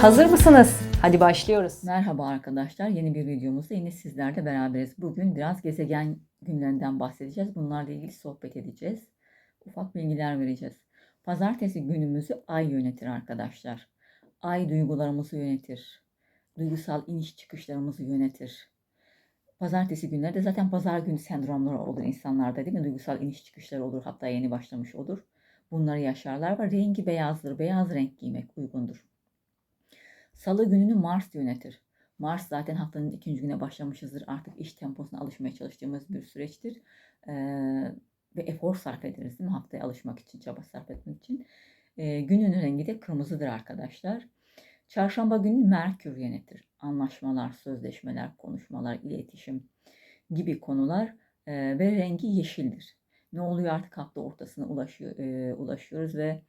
Hazır mısınız? Hadi başlıyoruz. Merhaba arkadaşlar. Yeni bir videomuzda yine sizlerle beraberiz. Bugün biraz gezegen günlerinden bahsedeceğiz. Bunlarla ilgili sohbet edeceğiz. Ufak bilgiler vereceğiz. Pazartesi günümüzü ay yönetir arkadaşlar. Ay duygularımızı yönetir. Duygusal iniş çıkışlarımızı yönetir. Pazartesi günleri de zaten pazar günü sendromları olur insanlarda değil mi? Duygusal iniş çıkışları olur. Hatta yeni başlamış olur. Bunları yaşarlar ve rengi beyazdır. Beyaz renk giymek uygundur. Salı gününü Mars yönetir. Mars zaten haftanın ikinci güne başlamışızdır. Artık iş temposuna alışmaya çalıştığımız bir süreçtir. Ee, ve efor sarf ederiz değil mi? Haftaya alışmak için, çaba sarf etmek için. Ee, günün rengi de kırmızıdır arkadaşlar. Çarşamba günü Merkür yönetir. Anlaşmalar, sözleşmeler, konuşmalar, iletişim gibi konular e, ve rengi yeşildir. Ne oluyor artık hafta ortasına ulaşıyor, e, ulaşıyoruz ve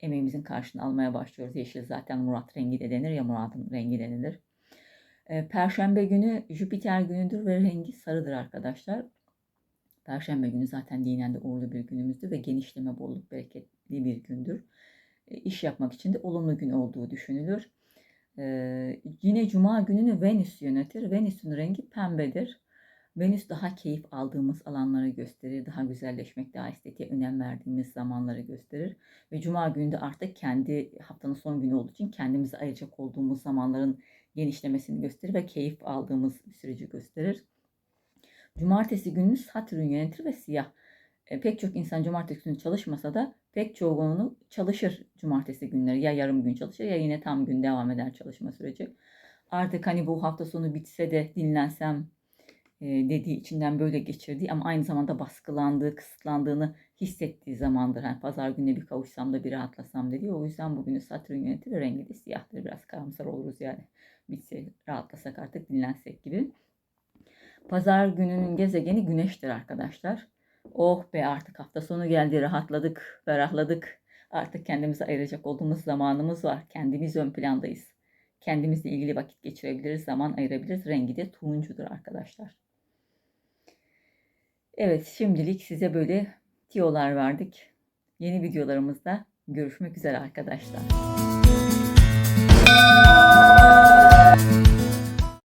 emeğimizin karşılığını almaya başlıyoruz. Yeşil zaten Murat rengi de denir ya Murat'ın rengi denilir. E, Perşembe günü Jüpiter günüdür ve rengi sarıdır arkadaşlar. Perşembe günü zaten dinen de uğurlu bir günümüzdür ve genişleme, bolluk, bereketli bir gündür. E, iş yapmak için de olumlu gün olduğu düşünülür. E, yine Cuma gününü Venüs yönetir. Venüs'ün rengi pembedir. Venüs daha keyif aldığımız alanları gösterir. Daha güzelleşmek, daha estetiğe önem verdiğimiz zamanları gösterir. Ve Cuma günü de artık kendi haftanın son günü olduğu için kendimize ayıracak olduğumuz zamanların genişlemesini gösterir ve keyif aldığımız süreci gösterir. Cumartesi günü Satürn yönetir ve siyah. E, pek çok insan cumartesi günü çalışmasa da pek çoğunu çalışır cumartesi günleri. Ya yarım gün çalışır ya yine tam gün devam eder çalışma süreci. Artık hani bu hafta sonu bitse de dinlensem dediği içinden böyle geçirdiği ama aynı zamanda baskılandığı, kısıtlandığını hissettiği zamandır. Yani pazar gününe bir kavuşsam da bir rahatlasam dedi. O yüzden bugünü Satürn yönetir ve rengi de siyahtır. Biraz karamsar oluruz yani. Bitse rahatlasak artık dinlensek gibi. Pazar gününün gezegeni güneştir arkadaşlar. Oh be artık hafta sonu geldi rahatladık, ferahladık. Artık kendimize ayıracak olduğumuz zamanımız var. Kendimiz ön plandayız. Kendimizle ilgili vakit geçirebiliriz, zaman ayırabiliriz. Rengi de turuncudur arkadaşlar. Evet şimdilik size böyle tiyolar verdik. Yeni videolarımızda görüşmek üzere arkadaşlar.